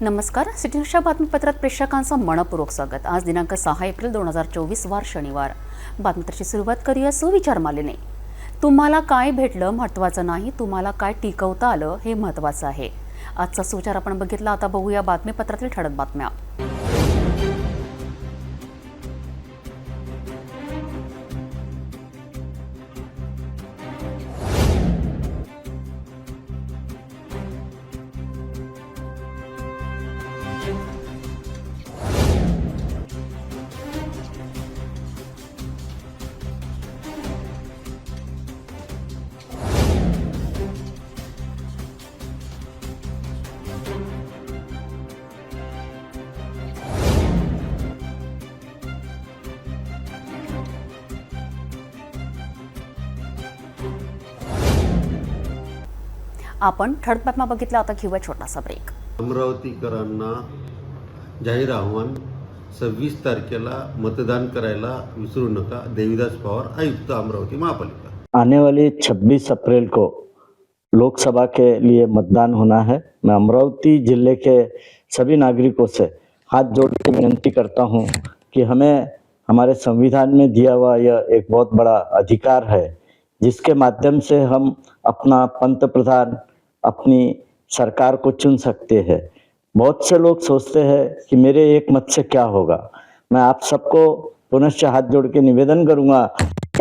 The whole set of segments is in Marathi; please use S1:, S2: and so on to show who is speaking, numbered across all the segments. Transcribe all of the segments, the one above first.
S1: नमस्कार. सिटीच्या बातमीपत्रात प्रेक्षकांचं मनपूर्वक स्वागत. आज दिनांक सहा एप्रिल दोन हजार चोवीस वार शनिवार. बातमीपत्राची सुरुवात करूया सुविचार मालेने. तुम्हाला काय भेटलं महत्त्वाचं नाही तुम्हाला काय टिकवता आलं हे महत्त्वाचं आहे. आजचा सुविचार आपण बघितला आता बघूया बातमीपत्रातील ठळक बातम्या. आपण ठळक बातम्या बघितल्या आता घेऊया छोटासा ब्रेक
S2: अमरावतीकरांना जाहीर आव्हान सव्वीस तारखेला मतदान करायला विसरू नका देवीदास पवार आयुक्त अमरावती महापालिका.
S3: आने वाली 26 अप्रैल को लोकसभा के लिए मतदान होना है। मैं अमरावती ज़िले के सभी नागरिकों से हाथ जोड़ के विनती करता हूँ कि हमें हमारे संविधान में दिया हुआ यह एक बहुत बड़ा अधिकार है जिसके माध्यम से हम अपना पंत प्रधान अपनी सरकार को चुन सकते हैं। बहुत से लोग सोचते हैं कि मेरे एक मत से क्या होगा। मैं आप सबको पुनश्च हाथ जोड़ के निवेदन करूँगा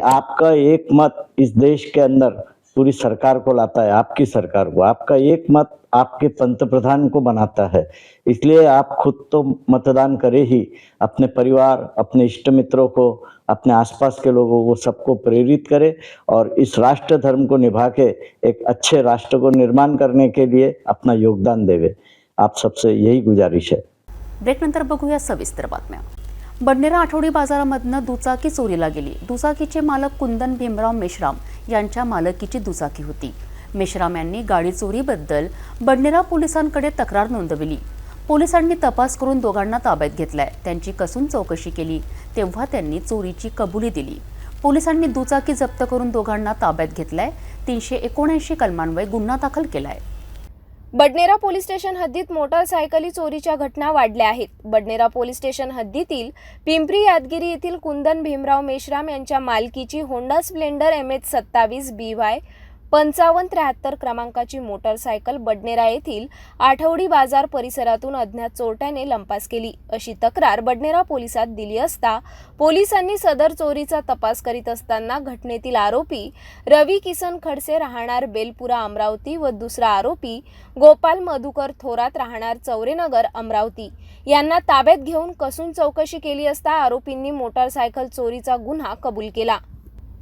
S3: आपका एक मत इस देश के अंदर पूरी सरकार को लाता है, आपकी सरकार को। आपका एक मत आपके पंत प्रधान को बनाता है। इसलिए आप खुद तो मतदान करें ही। अपने परिवार, अपने इष्ट मित्रों को, अपने आसपास के लोगों को सबको प्रेरित करें और इस राष्ट्र धर्म को निभा के, एक अच्छे राष्ट्र को निर्माण करने के लिए अपना योगदान देवे। आप सबसे यही गुजारिश है।
S1: ब्रेकनंतर बघूया सविस्तर बातम्या बडनेरा आठवडी बाजारामधनं दुचाकी चोरीला गेली. दुचाकीचे मालक कुंदन भीमराव मेश्राम यांच्या मालकीची दुचाकी होती. मेश्राम यांनी गाडी चोरीबद्दल बडनेरा पोलिसांकडे तक्रार नोंदविली. पोलिसांनी तपास करून दोघांना ताब्यात घेतलाय. त्यांची कसून चौकशी केली तेव्हा त्यांनी चोरीची कबुली दिली. पोलिसांनी दुचाकी जप्त करून दोघांना ताब्यात घेतलाय. तीनशे एकोणऐंशी कलमांवर गुन्हा दाखल केलाय.
S4: बडनेरा पोलीस स्टेशन हद्दीत मोटारसायकली चोरीच्या घटना वाढल्या आहेत. बडनेरा पोलीस स्टेशन हद्दीतील पिंपरी यादगिरी येथील कुंदन भीमराव मेश्राम यांच्या मालकीची होंडा स्प्लेंडर एम एच सत्तावीस बी वाय पंचावन्न त्र्याहत्तर क्रमांकाची मोटारसायकल बडनेरा येथील आठवडी बाजार परिसरातून अज्ञात चोरट्याने लंपास केली. अशी तक्रार बडनेरा पोलिसात दिली असता पोलिसांनी सदर चोरीचा तपास करीत असताना घटनेतील आरोपी रवी किसन खडसे राहणार बेलपुरा अमरावती व दुसरा आरोपी गोपाल मधुकर थोरात राहणार चौरेनगर अमरावती. यांना ताब्यात घेऊन कसून चौकशी केली असता आरोपींनी मोटारसायकल चोरीचा गुन्हा कबूल केला.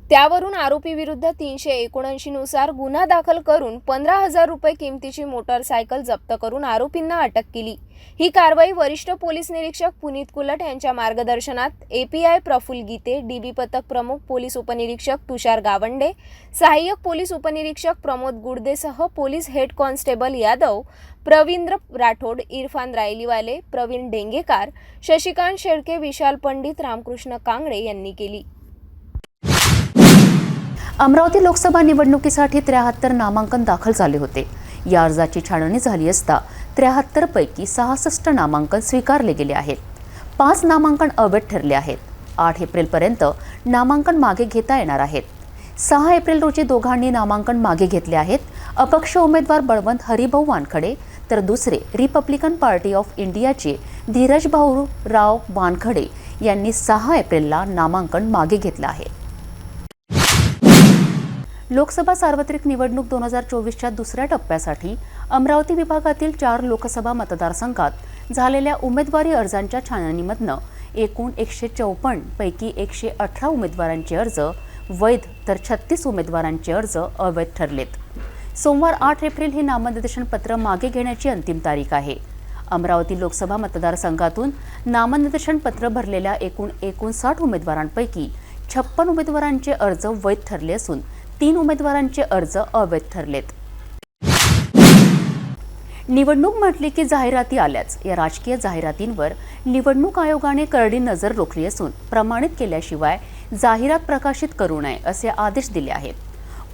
S4: त्यावरून आरोपी विरुद्ध तीनशे एकोणऐंशी नुसार गुन्हा दाखल करून पंधरा हजार रुपये किमतीची मोटारसायकल जप्त करून आरोपींना अटक केली. ही कारवाई वरिष्ठ पोलीस निरीक्षक पुनीत कुलट यांच्या मार्गदर्शनात एपीआय प्रफुल गीते डीबी पथक प्रमुख पोलीस उपनिरीक्षक तुषार गावंडे सहाय्यक पोलीस उपनिरीक्षक Pramod गुडदेसह police head constable Yadav Pravindra Rathod Irfan Raylivale Praveen Dengekar Shashikant Shelke Vishal Pandit Ramkrishna Kangade यांनी केली.
S1: अमरावती लोकसभा निवडणुकीसाठी त्र्याहत्तर नामांकन दाखल झाले होते. या अर्जाची छाननी झाली असता त्र्याहत्तर पैकी सहासष्ट नामांकन स्वीकारले गेले आहेत. पाच नामांकन अवैध ठरले आहेत. आठ एप्रिलपर्यंत नामांकन मागे घेता येणार आहेत. सहा एप्रिल रोजी दोघांनी नामांकन मागे घेतले आहेत. अपक्ष उमेदवार बळवंत हरिभाऊ वानखडे तर दुसरे रिपब्लिकन पार्टी ऑफ इंडियाचे धीरज भाऊ राव वानखडे यांनी सहा एप्रिलला नामांकन मागे घेतलं आहे. लोकसभा सार्वत्रिक निवडणूक दोन हजार चोवीसच्या दुसऱ्या टप्प्यासाठी अमरावती विभागातील चार लोकसभा मतदारसंघात झालेल्या उमेदवारी अर्जांच्या छाननीमधनं एकूण एकशे चौपन्न पैकी एकशे अठरा उमेदवारांचे अर्ज वैध तर छत्तीस उमेदवारांचे अर्ज अवैध ठरलेत. सोमवार आठ एप्रिल ही नामनिर्देशन पत्र मागे घेण्याची अंतिम तारीख आहे. अमरावती लोकसभा मतदारसंघातून नामनिर्देशन पत्र भरलेल्या एकूण एकोणसाठ उमेदवारांपैकी छप्पन उमेदवारांचे अर्ज वैध ठरले असून तीन उमेदवारांचे अर्ज अवैध ठरलेत. निवडणूक म्हटली की जाहिराती आल्याच. या राजकीय जाहिरातींवर निवडणूक आयोगाने करडी नजर रोखली असून प्रमाणित केल्याशिवाय जाहिरात प्रकाशित करू नये असे आदेश दिले आहेत.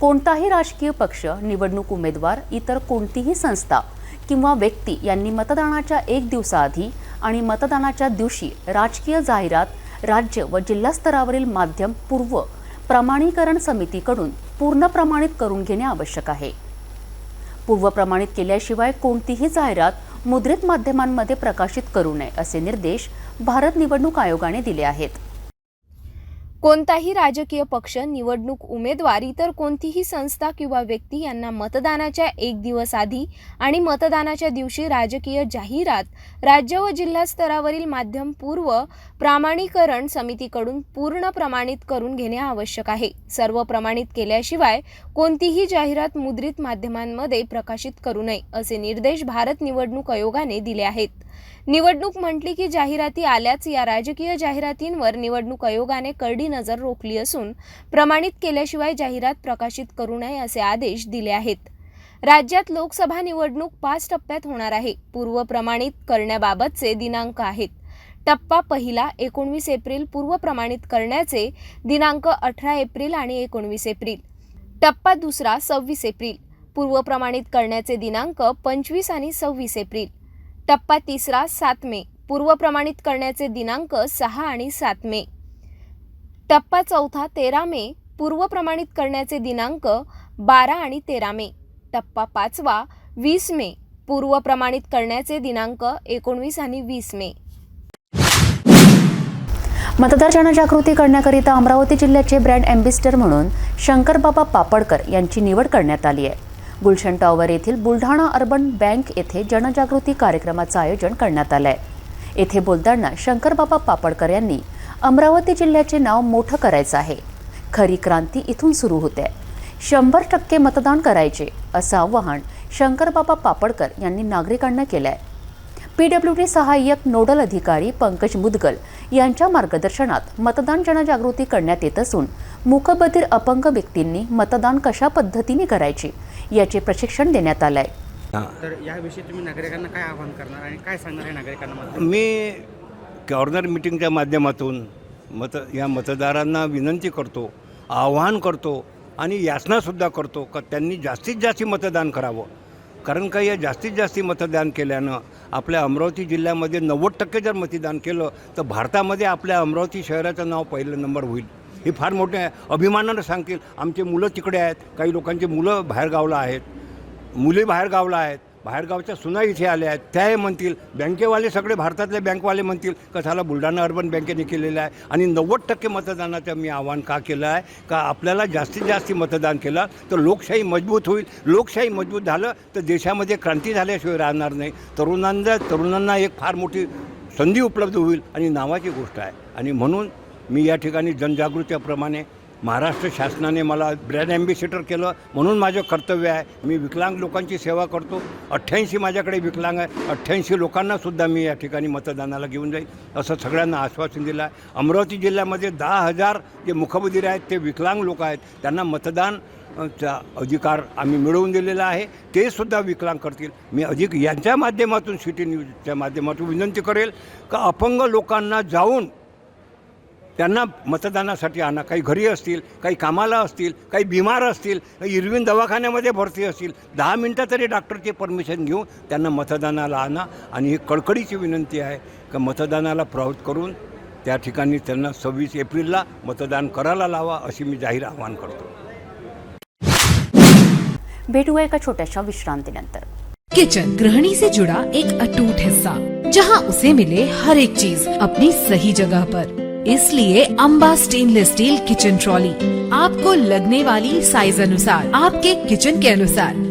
S1: कोणताही राजकीय पक्ष निवडणूक उमेदवार इतर कोणतीही संस्था किंवा व्यक्ती यांनी मतदानाच्या एक दिवसाआधी आणि मतदानाच्या दिवशी राजकीय जाहिरात राज्य व जिल्हा स्तरावरील माध्यम पूर्व प्रमाणीकरण समितीकडून पूर्ण प्रमाणित करून घेणे आवश्यक आहे. पूर्व प्रमाणित केल्याशिवाय कोणतीही जाहिरात मुद्रित माध्यमांमध्ये प्रकाशित करू नये असे निर्देश भारत निवडणूक आयोगाने दिले आहेत.
S4: कोणताही राजकीय पक्ष निवडणूक उमेदवार इतर कोणतीही संस्था किंवा व्यक्ती यांना मतदानाच्या एक दिवस आधी आणि मतदानाच्या दिवशी राजकीय जाहिरात राज्य व जिल्हा स्तरावरील माध्यम पूर्व प्रामाणीकरण समितीकडून पूर्ण प्रमाणित करून घेणे आवश्यक आहे. सर्व प्रमाणित केल्याशिवाय कोणतीही जाहिरात मुद्रित माध्यमांमध्ये प्रकाशित करू नये असे निर्देश भारत निवडणूक आयोगाने दिले आहेत. निवडणूक म्हटली की जाहिराती आल्याच या राजकीय जाहिरातींवर निवडणूक आयोगाने करडी नजर रोखली असून प्रमाणित केल्याशिवाय जाहिरात प्रकाशित करू नये असे आदेश दिले आहेत. राज्यात लोकसभा निवडणूक पाच टप्प्यात होणार आहे. पूर्व प्रमाणित करण्याबाबतचे दिनांक आहेत. टप्पा पहिला एकोणवीस एप्रिल पूर्व प्रमाणित करण्याचे दिनांक अठरा एप्रिल आणि एकोणवीस एप्रिल. टप्पा दुसरा सव्वीस एप्रिल. पूर्व प्रमाणित करण्याचे दिनांक पंचवीस आणि सव्वीस एप्रिल. टप्पा तिसरा सात मे. पूर्व प्रमाणित करण्याचे दिनांक सहा आणि सात मे. टप्पा चौथा तेरा मे. पूर्व प्रमाणित करण्याचे दिनांक बारा आणि तेरा मे. टप्पा पाचवा वीस मे. पूर्व प्रमाणित करण्याचे दिनांक एकोणवीस आणि वीस मे.
S1: मतदार जनजागृती करण्याकरिता अमरावती जिल्ह्याचे ब्रँड अँबेसिडर म्हणून शंकरबाबा पापडकर यांची निवड करण्यात आली आहे. गुलशन टॉवर येथील बुलढाणा अर्बन बँक येथे जनजागृती कार्यक्रमाचं आयोजन करण्यात आलं आहे येथे बोलताना शंकरबाबा पापडकर यांनी अमरावती जिल्ह्याचे नाव मोठं करायचं आहे. खरी क्रांती इथून सुरू होते. शंभर टक्के मतदान करायचे असं आवाहन शंकरबाबा पापडकर यांनी नागरिकांना केलं आहे पीडब्ल्यू डी सहाय्यक नोडल अधिकारी पंकज मुदगल यांच्या मार्गदर्शनात मतदान जनजागृती करण्यात येत असून मूकबधीर अपंग व्यक्तींनी मतदान कशा पद्धतीने करायचे याचे प्रशिक्षण देण्यात आलंय.
S5: तर याविषयी तुम्ही नागरिकांना काय आवाहन करणार आणि काय सांगणार आहे नागरिकांना
S6: मी कॉर्नर मिटिंगच्या माध्यमातून मत या मतदारांना विनंती करतो आवाहन करतो आणि याचनासुद्धा करतो का त्यांनी जास्तीत जास्त मतदान करावं. कारण का या जास्तीत जास्त मतदान केल्यानं आपल्या अमरावती जिल्ह्यामध्ये नव्वद टक्के जर मतदान केलं तर भारतामध्ये आपल्या अमरावती शहराचं नाव पहिलं नंबर होईल. हे फार मोठे आहे अभिमानानं सांगतील. आमचे मुलं तिकडे आहेत. काही लोकांची मुलं बाहेरगावला आहेत. मुली बाहेरगावला आहेत. बाहेरगावच्या सुना इथे आल्या आहेत. त्या हे म्हणतील बँकेवाले सगळे भारतातले बँकवाले म्हणतील का झाला बुलढाणा अर्बन बँकेने केलेलं आहे? आणि नव्वद टक्के मतदानाचं मी आव्हान का केलं आहे? का आपल्याला जास्तीत जास्त मतदान केलं तर लोकशाही मजबूत होईल. लोकशाही मजबूत झालं तर देशामध्ये क्रांती झाल्याशिवाय राहणार नाही. तरुणांना तरुणांना एक फार मोठी संधी उपलब्ध होईल आणि नावाची गोष्ट आहे. आणि म्हणून मी या ठिकाणी जनजागृतीप्रमाणे महाराष्ट्र शासनाने मला ब्रँड ॲम्बेसिडर केलं म्हणून माझं कर्तव्य आहे. मी विकलांग लोकांची सेवा करतो. अठ्ठ्याऐंशी माझ्याकडे विकलांग आहे. अठ्ठ्याऐंशी लोकांनासुद्धा मी या ठिकाणी मतदानाला घेऊन जाईल असं सगळ्यांना आश्वासन दिलं आहे. अमरावती जिल्ह्यामध्ये दहा हजार जे मुखबधीर आहेत ते विकलांग लोक आहेत. त्यांना मतदान चा अधिकार आम्ही मिळवून दिलेला आहे. ते सुद्धा विकलांग करतील. मी अधिक यांच्या माध्यमातून सिटी न्यूजच्या माध्यमातून विनंती करेल का अपंग लोकांना जाऊन त्यांना मतदानासाठी आणा. काही घरी असतील काही कामाला असतील काही बिमार असतील काही इरविन दवाखान्यामध्ये भरती असतील दहा मिनटं तरी डॉक्टरची परमिशन घेऊन त्यांना मतदानाला आणा. आणि ही कळकळीची विनंती आहे का मतदानाला प्रवृत्त करून त्या ठिकाणी त्यांना सव्वीस एप्रिलला मतदान करायला लावा अशी मी जाहीर आवाहन करतो.
S1: भेटूया एका छोट्याशा विश्रांतीनंतर.
S7: किचन गृहिणी से जुड़ा एक अटूट हिस्सा जहां उसे मिले हर एक चीज अपनी सही जगह पर. इसलिए Amba stainless steel kitchen trolley आपको लगने वाली साइज अनुसार आपके किचन के अनुसार।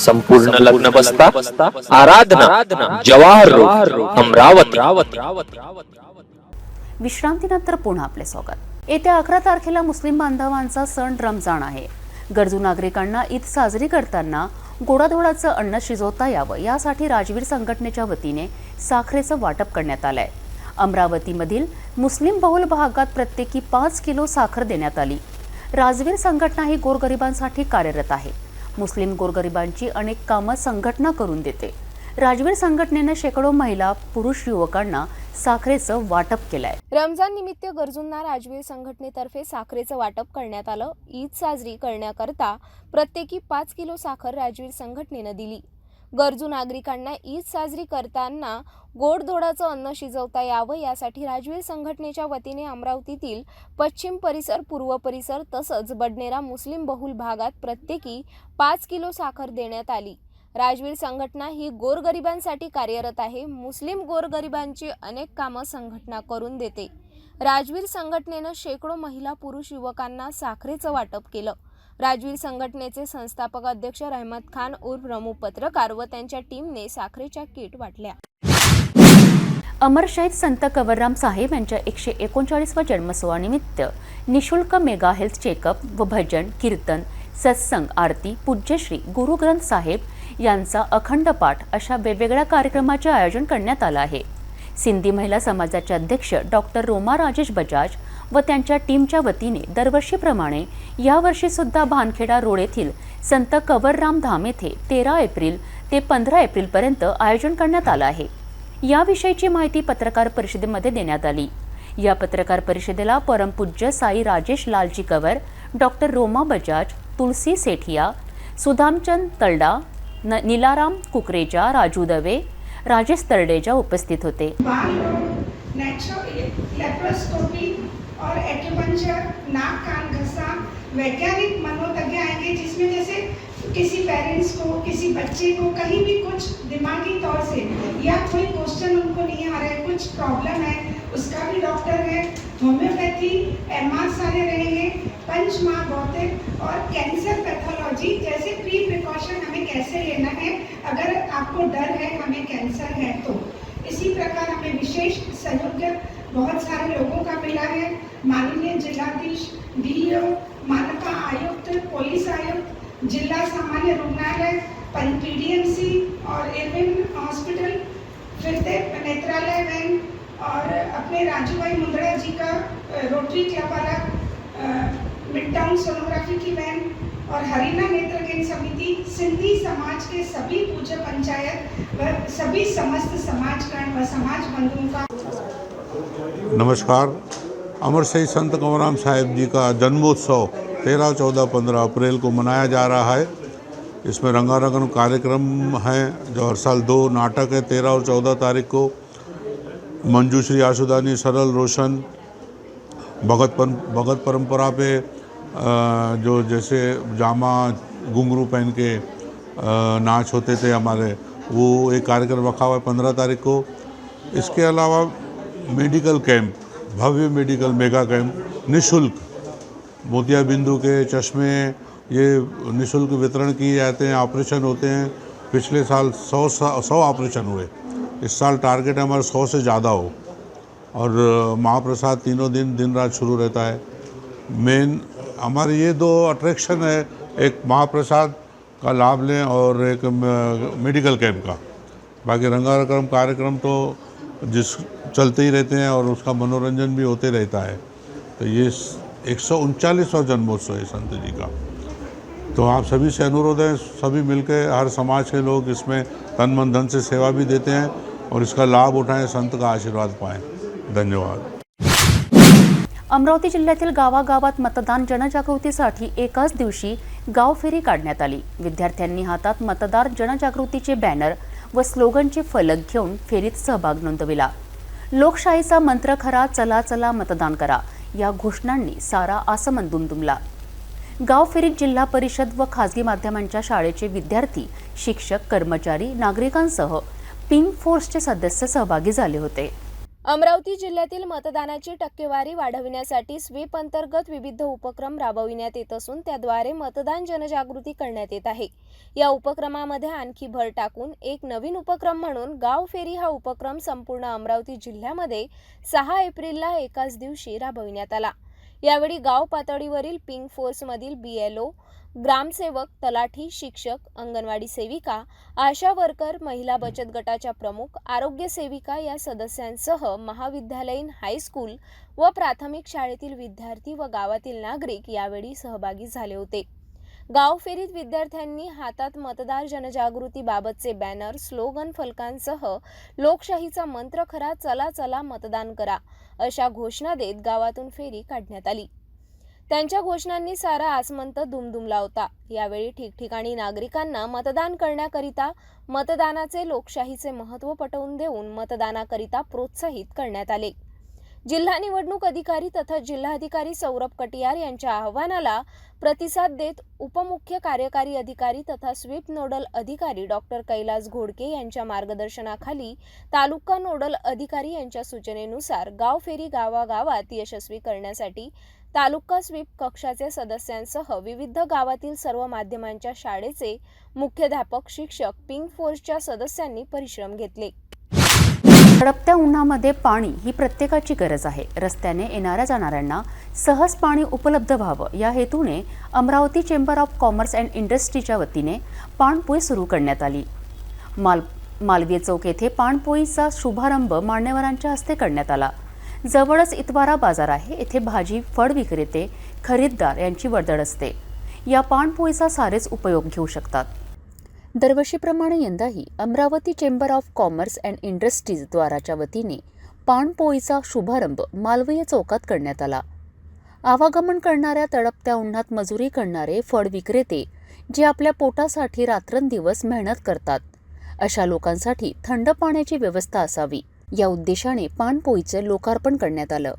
S8: संपूर्ण लग्न बसता आराधना जवाहर अमरावती.
S1: विश्रांतीनंतर पुन्हा आपले स्वागत. येत्या अकरा तारखेला मुस्लिम बांधवांचा सण रमजान आहे. गरजू नागरिकांना ईद साजरी करताना गोडाधोडाचं अन्न शिजवता यावं यासाठी राजवीर संघटनेच्या वतीने साखरेचं वाटप करण्यात आलंय. अमरावतीमधील मुस्लिम बहुल भागात प्रत्येकी पाच किलो साखर देण्यात आली. राजवीर संघटना ही गोरगरिबांसाठी कार्यरत आहे. मुस्लिम गोरगरिबांची अनेक कामं संघटना करून देते. राजवीर संघटनेनं शेकडो महिला पुरुष युवकांना साखरेचं वाटप केलंय.
S4: रमजान निमित्त गरजूंना राजवीर संघटनेतर्फे साखरेचं वाटप करण्यात आलं. ईद साजरी करण्याकरता प्रत्येकी पाच किलो साखर राजवीर संघटनेनं दिली. गरजू नागरिकांना ईद साजरी करताना गोडधोडाचं अन्न शिजवता यावं यासाठी राजवीर संघटनेच्या वतीने अमरावतीतील पश्चिम परिसर पूर्व परिसर तसंच बडनेरा मुस्लिम बहुल भागात प्रत्येकी पाच किलो साखर देण्यात आली. राजवीर संघटना ही गोरगरिबांसाठी कार्यरत आहे. मुस्लिम गोरगरिबांची अनेक कामं संघटना करून देते. राजवीर संघटनेनं शेकडो महिला पुरुष युवकांना साखरेचं वाटप केलं. राजवीर संघटनेचे संस्थापक अध्यक्ष रहमत खान उर्फ रमू पत्रकार व त्यांच्या टीमने साखरेच्या किट वाटल्या.
S1: अमर शहीद संत कवरराम साहेब यांच्या एकशे एकोणचाळीसव्या जन्मसोहानिमित्त निशुल्क मेगा हेल्थ चेकअप व भजन कीर्तन सत्संग आरती पूज्यश्री गुरुग्रंथ साहेब यांचा अखंड पाठ अशा वेगवेगळ्या कार्यक्रमाचे आयोजन करण्यात आलं आहे. सिंधी महिला समाजाचे अध्यक्ष डॉक्टर रोमा राजेश बजाज व त्यांच्या टीमच्या वतीने दरवर्षीप्रमाणे यावर्षीसुद्धा भानखेडा रोड येथील संत कवरराम धाम येथे तेरा एप्रिल ते पंधरा एप्रिलपर्यंत आयोजन करण्यात आलं आहे. याविषयीची माहिती पत्रकार परिषदेमध्ये देण्यात आली. या पत्रकार परिषदेला परमपूज्य साई राजेश लालजी कवर डॉक्टर रोमा बजाज तुलसी सेठिया सुधामचंद तलडा न निलाराम कुकरेजा, राजू दवे, राजेश तरडेजा उपस्थित होते.
S9: लेप्रोस्कोपी और एक्यूपंचर नाक, कान, घसा, वैज्ञानिक मनोतज्ञ आएँगे, जिसमें जैसे किसी पेरेंट्स को, किसी बच्चे को कहीं भी कुछ दिमागी तौर से या कोई क्वेश्चन उनको नहीं आ रहा है, कुछ प्रॉब्लम है उसका भी डॉक्टर है होम्योपैथी एम आर सारे रहेंगे पंच भौतिक और कैंसर पैथोलॉजी जैसे प्री प्रिकॉशन हमें कैसे लेना है, अगर आपको डर है, हमें कैंसर है तो। इसी प्रकार हमें विशेष सहयोग बहुत सारे लोगों का मिला है, माननीय जिलाधीश डी डीओ मानपा आयुक्त पुलिस आयुक्त, जिला सामान्य रुग्णालय पीडीएमसी और एरविन हॉस्पिटल फिरते नेत्रालय वैन अपने राजू भाई मुंद्रा जी का रोटरी क्लब वाला मिड टाउन सोनोग्राफी की वैन और हरिना नेत्रगेन समिति, सिंधी समाज के सभी पूज्य पंचायत व सभी समस्त समाजगण व समाज बंधुओं का।
S10: नमस्कार। अमर शहीद संत कंवराम साहिब जी का जन्मोत्सव तेरह, चौदह, पंद्रह अप्रैल को मनाया जा रहा है। इसमें रंगारंगन कार्यक्रम हैं, जो हर साल दो नाटक है, तेरह और चौदह तारीख को। मंजूश्री आशुदानी सरल रोशन, भगत पर भगत परंपरा पे जो जैसे जामा, घुंघरू पहन के नाच होते थे हमारे, वो एक कार्यक्रम रखा हुआ है पंद्रह तारीख को। इसके अलावा मेडिकल कैंप, भव्य मेडिकल मेगा कैंप, निशुल्क, मोतिया बिंदु के चश्मे, ये निशुल्क वितरण किए जाते हैं, ऑपरेशन होते हैं। पिछले साल सौ सौ ऑपरेशन हुए। इस साल टारगेट हमारा सौ से ज़्यादा हो। और महाप्रसाद तीनों दिन दिन रात शुरू रहता है। मेन, हमारे ये दो अट्रैक्शन है, एक महाप्रसाद का लाभ लें और एक मेडिकल कैंप का। बाकी रंगारंग कार्यक्रम तो जिस, चलते ही रहते हैं और उसका मनोरंजन भी होते रहता है। तो ये एक सौ जन्मोत्सव है संत जी का। तो आप सभी से अनुरोध है, सभी मिलकर हर समाज के लोग इसमें तन मन धन से सेवा भी देते हैं। और इसका लाभ उठाएं संत का आशीर्वाद पाएं। धन्यवाद।
S1: अमरावती जिल्ह्यातील गावागावात मतदान जनजागृतीसाठी एकाच दिवशी गाव फेरी काढण्यात आली. विद्यार्थ्यांनी हातात मतदार जनजागृतीचे बॅनर व स्लोगनचे फलक घेऊन फेरीत सहभाग नोंदविला. लोकशाहीचा मंत्र खरा चला चला मतदान करा या घोषणांनी सारा आसमन दुमदुमला. गाव फेरीत जिल्हा परिषद व खासगी माध्यमांच्या शाळेचे विद्यार्थी शिक्षक कर्मचारी नागरिकांसह पिंक फोर्सचे सदस्य सहभागी झाले होते.
S4: अमरावती जिल्ह्यातील मतदानाची टक्केवारी वाढविण्यासाठी स्वीप अंतर्गत विविध उपक्रम राबविण्यात येत असून त्याद्वारे मतदान जनजागृती करण्यात येत आहे. या उपक्रमामध्ये आणखी भर टाकून एक नवीन उपक्रम म्हणून गाव फेरी हा उपक्रम संपूर्ण अमरावती जिल्ह्यामध्ये सहा एप्रिलला एकाच दिवशी राबविण्यात आला. यावेळी गाव पातळीवरील पिंक फोर्समधील बी एल ओ ग्रामसेवक तलाठी शिक्षक अंगणवाडी सेविका आशा वर्कर महिला बचत गटाच्या प्रमुख आरोग्य सेविका या सदस्यांसह महाविद्यालयीन हायस्कूल व प्राथमिक शाळेतील विद्यार्थी व गावातील नागरिक यावेळी सहभागी झाले होते. गाव फेरीत विद्यार्थ्यांनी हातात मतदार जनजागृतीबाबतचे बॅनर स्लोगन फलकांसह लोकशाहीचा मंत्र खरा चला चला मतदान करा अशा घोषणा देत गावातून फेरी काढण्यात आली. त्यांच्या घोषणांनी सारा आसमंत दुमदुमला होता. यावेळी ठिकठिकाणी नागरिकांना मतदान करण्याकरिता मतदानाचे लोकशाहीचे महत्त्व पटवून देऊन मतदानाकरिता प्रोत्साहित करण्यात आले. जिल्हा निवडणूक अधिकारी तथा जिल्हाधिकारी सौरभ कटियार यांच्या आव्हानाला प्रतिसाद देत उपमुख्य कार्यकारी अधिकारी तथा स्वीप नोडल अधिकारी डॉक्टर कैलास घोडके यांच्या मार्गदर्शनाखाली तालुका नोडल अधिकारी यांच्या सूचनेनुसार गावफेरी गावागावात यशस्वी करण्यासाठी तालुका स्वीप कक्षाचे सदस्यांसह विविध गावातील सर्व माध्यमांच्या शाळेचे मुख्याध्यापक शिक्षक पिंक फोर्सच्या सदस्यांनी परिश्रम घेतले.
S1: हडपत्या उन्हामध्ये पाणी ही प्रत्येकाची गरज आहे. रस्त्याने येणाऱ्या जाणाऱ्यांना सहज पाणी उपलब्ध व्हावं. या हेतूने Amravati chamber of commerce and इंडस्ट्रीच्या वतीने पाणपोई सुरू करण्यात आली. माल मालवीय चौक येथे पाणपोईचा शुभारंभ मान्यवरांच्या हस्ते करण्यात आला. जवळच इतवारा बाजार आहे. येथे भाजी फळ विक्रेते खरीददार यांची वर्दळ असते. या पाणपोईचा सारेच उपयोग घेऊ शकतात. दरवर्षीप्रमाणे यंदाही Amravati chamber of commerce and industries द्वाराच्या वतीने पाणपोईचा शुभारंभ मालवीय चौकात करण्यात आला. आवागमन करणाऱ्या तडपत्या उन्हात मजुरी करणारे फळ विक्रेते जे आपल्या पोटासाठी रात्रंदिवस मेहनत करतात अशा लोकांसाठी थंड पाण्याची व्यवस्था असावी. या उद्देशाने पाणपोईचं लोकार्पण करण्यात आलं.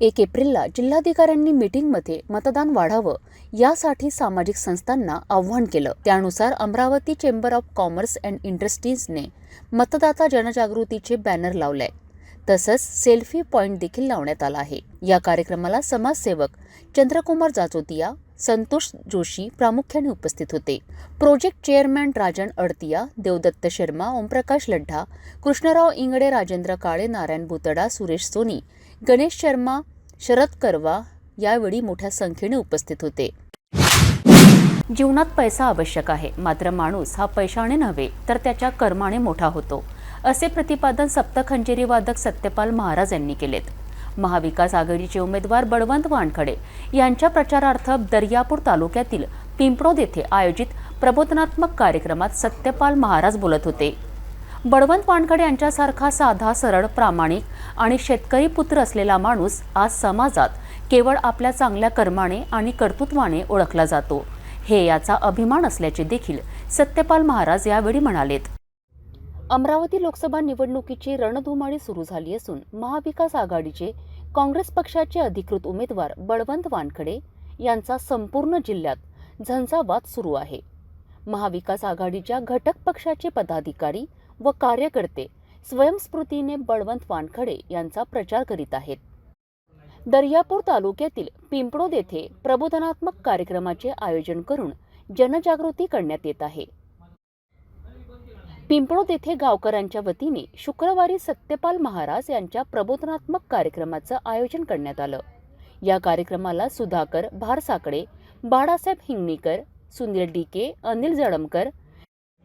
S1: एक एप्रिलला जिल्हाधिकाऱ्यांनी मीटिंगमध्ये मतदान वाढावं यासाठी सामाजिक संस्थांना आव्हान केलं. त्यानुसार Amravati chamber of commerce and इंडस्ट्रीजने मतदाता जनजागृतीचे बॅनर लावले. तसंच सेल्फी पॉइंट देखील लावण्यात आला आहे. या कार्यक्रमाला समाजसेवक चंद्रकुमार जाचोतिया संतोष जोशी प्रामुख्याने उपस्थित होते. प्रोजेक्ट चेअरमॅन राजन अडतिया देवदत्त शर्मा ओमप्रकाश लड्ढा कृष्णराव इंगडे राजेंद्र काळे नारायण भुतडा सुरेश सोनी गणेश शर्मा शरद करवा यावेळी मोठ्या संख्येने उपस्थित होते. जीवनात पैसा आवश्यक आहे. मात्र माणूस हा पैशाने नव्हे तर त्याच्या कर्माने मोठा होतो. असे प्रतिपादन सप्तखंजेरी वादक सत्यपाल महाराज यांनी केलेत. महाविकास आघाडीचे उमेदवार बळवंत वानखडे यांच्या प्रचारार्थ दर्यापूर तालुक्यातील पिंपरोद येथे आयोजित प्रबोधनात्मक कार्यक्रमात सत्यपाल महाराज बोलत होते. बळवंत वानखडे यांच्यासारखा साधा सरळ प्रामाणिक आणि शेतकरी पुत्र असलेला माणूस आज समाजात केवळ आपल्या चांगल्या कर्माने आणि कर्तृत्वाने ओळखला जातो. हे याचा अभिमान असल्याचे देखील सत्यपाल महाराज यावेळी म्हणालेत. अमरावती लोकसभा निवडणुकीची रणधुमाळी सुरू झाली असून महाविकास आघाडीचे काँग्रेस पक्षाचे अधिकृत उमेदवार बळवंत वानखडे यांचा संपूर्ण जिल्ह्यात झंझावात सुरू आहे. महाविकास आघाडीच्या घटक पक्षाचे पदाधिकारी व कार्यकर्ते स्वयंस्फूर्तीने बळवंत वानखडे यांचा प्रचार करीत आहेत. दर्यापूर तालुक्यातील पिंपळोद येथे प्रबोधनात्मक कार्यक्रमाचे आयोजन करून जनजागृती करण्यात येत आहे. पिंपळो येथे गावकऱ्यांच्या वतीने शुक्रवारी सत्यपाल महाराज यांच्या प्रबोधनात्मक कार्यक्रमाचं आयोजन करण्यात आलं. या कार्यक्रमाला सुधाकर भारसाकडे बाळासाहेब हिंगणीकर सुनील डीके अनिल जळमकर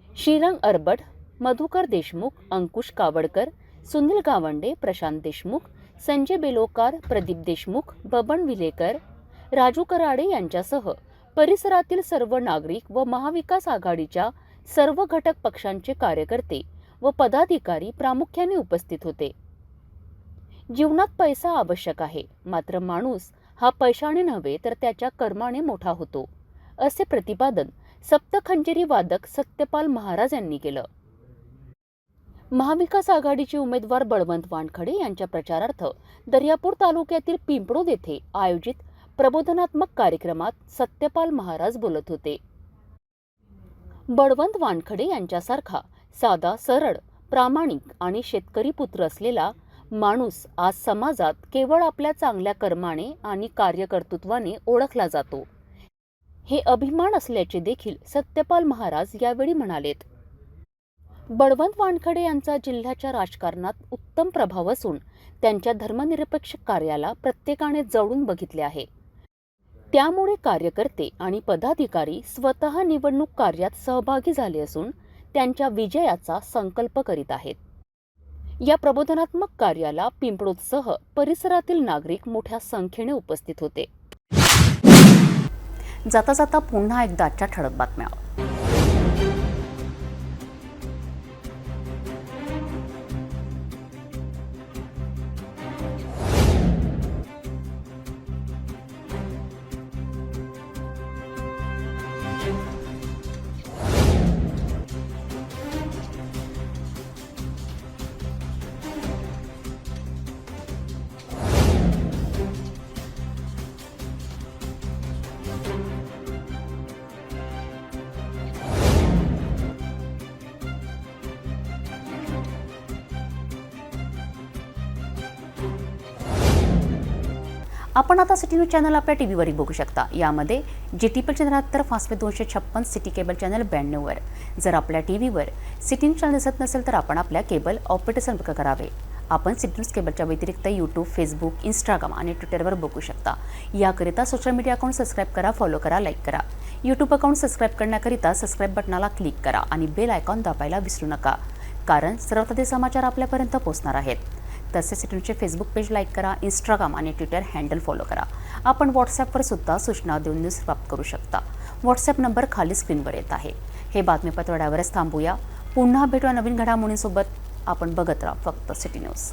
S1: श्रीरंग अरबट मधुकर देशमुख अंकुश कावडकर सुनील गावंडे प्रशांत देशमुख संजय बेलोकार प्रदीप देशमुख बबन विलेकर राजू कराडे यांच्यासह परिसरातील सर्व नागरिक व महाविकास आघाडीच्या सर्व घटक पक्षांचे कार्यकर्ते व पदाधिकारी प्रामुख्याने उपस्थित होते. जीवनात पैसा आवश्यक आहे मात्र माणूस हा पैशाने नव्हे तर त्याच्या कर्माने मोठा होतो असे प्रतिपादन सप्तखंजेरी वादक सत्यपाल महाराज यांनी केलं. महाविकास आघाडीचे उमेदवार बळवंत वानखडे यांच्या प्रचारार्थ दर्यापूर तालुक्यातील पिंपळोद येथे आयोजित प्रबोधनात्मक कार्यक्रमात सत्यपाल महाराज बोलत होते. बळवंत वानखडे यांच्यासारखा साधा सरळ प्रामाणिक आणि शेतकरी पुत्र असलेला माणूस आज समाजात केवळ आपल्या चांगल्या कर्माने आणि कार्यकर्तृत्वाने ओळखला जातो. हे अभिमान असल्याचे देखील सत्यपाल महाराज यावेळी म्हणालेत. बळवंत वानखडे यांचा जिल्ह्याच्या राजकारणात उत्तम प्रभाव असून त्यांच्या धर्मनिरपेक्ष कार्याला प्रत्येकाने जवळून बघितले आहे. त्यामुळे कार्यकर्ते आणि पदाधिकारी स्वतः निवडणूक कार्यात सहभागी झाले असून त्यांच्या विजयाचा संकल्प करीत आहेत. या प्रबोधनात्मक कार्याला पिंपळोदसह परिसरातील नागरिक मोठ्या संख्येने उपस्थित होते. जाता जाता पुन्हा एकदा आजच्या ठळक बातम्या. आपण आता सिटी न्यूज चॅनल आपल्या टी व्हीवरही बघू शकता. यामध्ये जी टी पी चॅनल फासवे दोनशे छप्पन सिटी केबल चॅनल ब्याण्णववर. जर आपल्या टी व्हीवर सिटी न्यूज चॅनल दिसत नसेल तर आपण आपल्या केबल ऑपरेटर संपर्क करावे. आपण सिटी न्यूज केबलच्या व्यतिरिक्त यूट्यूब फेसबुक इंस्टाग्राम आणि ट्विटरवर बघू शकता. याकरिता सोशल मीडिया अकाउंट सबस्क्राईब करा फॉलो करा लाईक करा. यूट्यूब अकाउंट सबस्क्राईब करण्याकरिता सबस्क्राईब बटनाला क्लिक करा आणि बेल आयकॉन दाबायला विसरू नका. कारण सर्वताधी समाचार आपल्यापर्यंत पोहोचणार आहेत. तसेच सिटीचे फेसबुक पेज लाईक करा इंस्टाग्राम आणि ट्विटर हँडल फॉलो करा. आपण व्हॉट्सॲपवर सुद्धा सूचना देऊन न्यूज प्राप्त करू शकता. व्हॉट्सॲप नंबर खाली स्क्रीनवर येत आहे. हे बातमीपत्र एवढ्यावरच थांबूया. पुन्हा भेटूया नवीन घडामोडींसोबत. आपण बघत राहा फक्त सिटी न्यूज